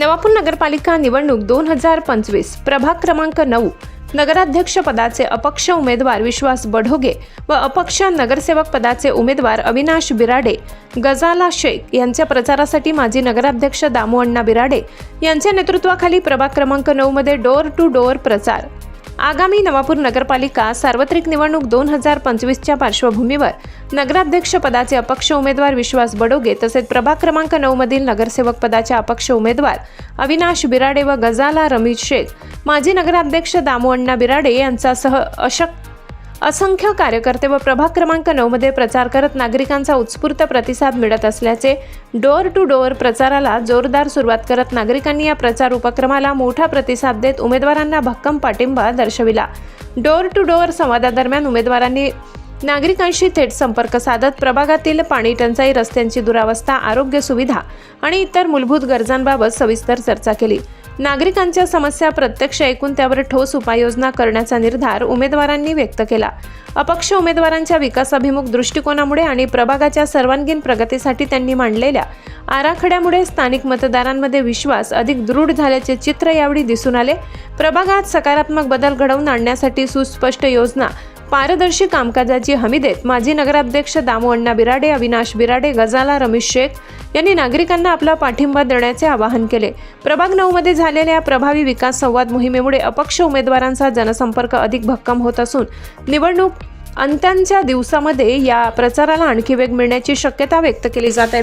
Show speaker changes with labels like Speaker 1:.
Speaker 1: नवापूर नगरपालिका निवडणूक दोन हजार पंचवीस प्रभाग क्रमांक नऊ. नगराध्यक्ष पदाचे अपक्ष उमेदवार विश्वास बढोगे व अपक्ष नगरसेवक पदाचे उमेदवार अविनाश बिराडे गजाला शेख यांच्या प्रचारासाठी माजी नगराध्यक्ष दामू अण्णा बिराडे यांच्या नेतृत्वाखाली प्रभाग क्रमांक नऊमध्ये डोअर टू डोअर प्रचार. आगामी नवापूर नगरपालिका सार्वत्रिक निवडणूक दोन हजार पंचवीसच्या पार्श्वभूमीवर नगराध्यक्ष पदाचे अपक्ष उमेदवार विश्वास बडोगे तसेच प्रभाग क्रमांक नऊ मधील नगरसेवक पदाचे अपक्ष उमेदवार अविनाश बिराडे व गजाला रमीज शेख माजी नगराध्यक्ष दामू अण्णा बिराडे यांच्यासह अशक असंख्य कार्यकर्ते व प्रभाग क्रमांक नऊमध्ये प्रचार करत नागरिकांचा उत्स्फूर्त प्रतिसाद मिळत असल्याचे डोअर टू डोअर प्रचाराला जोरदार सुरुवात करत नागरिकांनी या प्रचार उपक्रमाला मोठा प्रतिसाद देत उमेदवारांना भक्कम पाठिंबा दर्शविला. डोअर टू डोअर संवादादरम्यान उमेदवारांनी नागरिकांशी थेट संपर्क साधत प्रभागातील पाणी टंचाई रस्त्यांची दुरावस्था आरोग्य सुविधा आणि इतर मूलभूत गरजांबाबत सविस्तर चर्चा केली. नागरिकांच्या समस्या प्रत्यक्ष ऐकून त्यावर ठोस उपाययोजना करण्याचा निर्धार उमेदवारांनी व्यक्त केला. अपक्ष उमेदवारांच्या विकासाभिमुख दृष्टिकोनामुळे आणि प्रभागाच्या सर्वांगीण प्रगतीसाठी त्यांनी मांडलेल्या आराखड्यामुळे स्थानिक मतदारांमध्ये विश्वास अधिक दृढ झाल्याचे चित्र यावेळी दिसून आले. प्रभागात सकारात्मक बदल घडवून आणण्यासाठी सुस्पष्ट योजना पारदर्शी कामकाजाची हमी देत माजी नगराध्यक्ष दामू अण्णा बिराडे अविनाश बिराडे गजाला रमेश शेख यांनी नागरिकांना आपला पाठिंबा देण्याचे आवाहन केले. प्रभाग नऊमध्ये झालेल्या या प्रभावी विकास संवाद मोहिमेमुळे अपक्ष उमेदवारांचा जनसंपर्क अधिक भक्कम होत असून निवडणूक अंत्यांच्या दिवसामध्ये या प्रचाराला आणखी वेग मिळण्याची शक्यता व्यक्त केली जात आहे.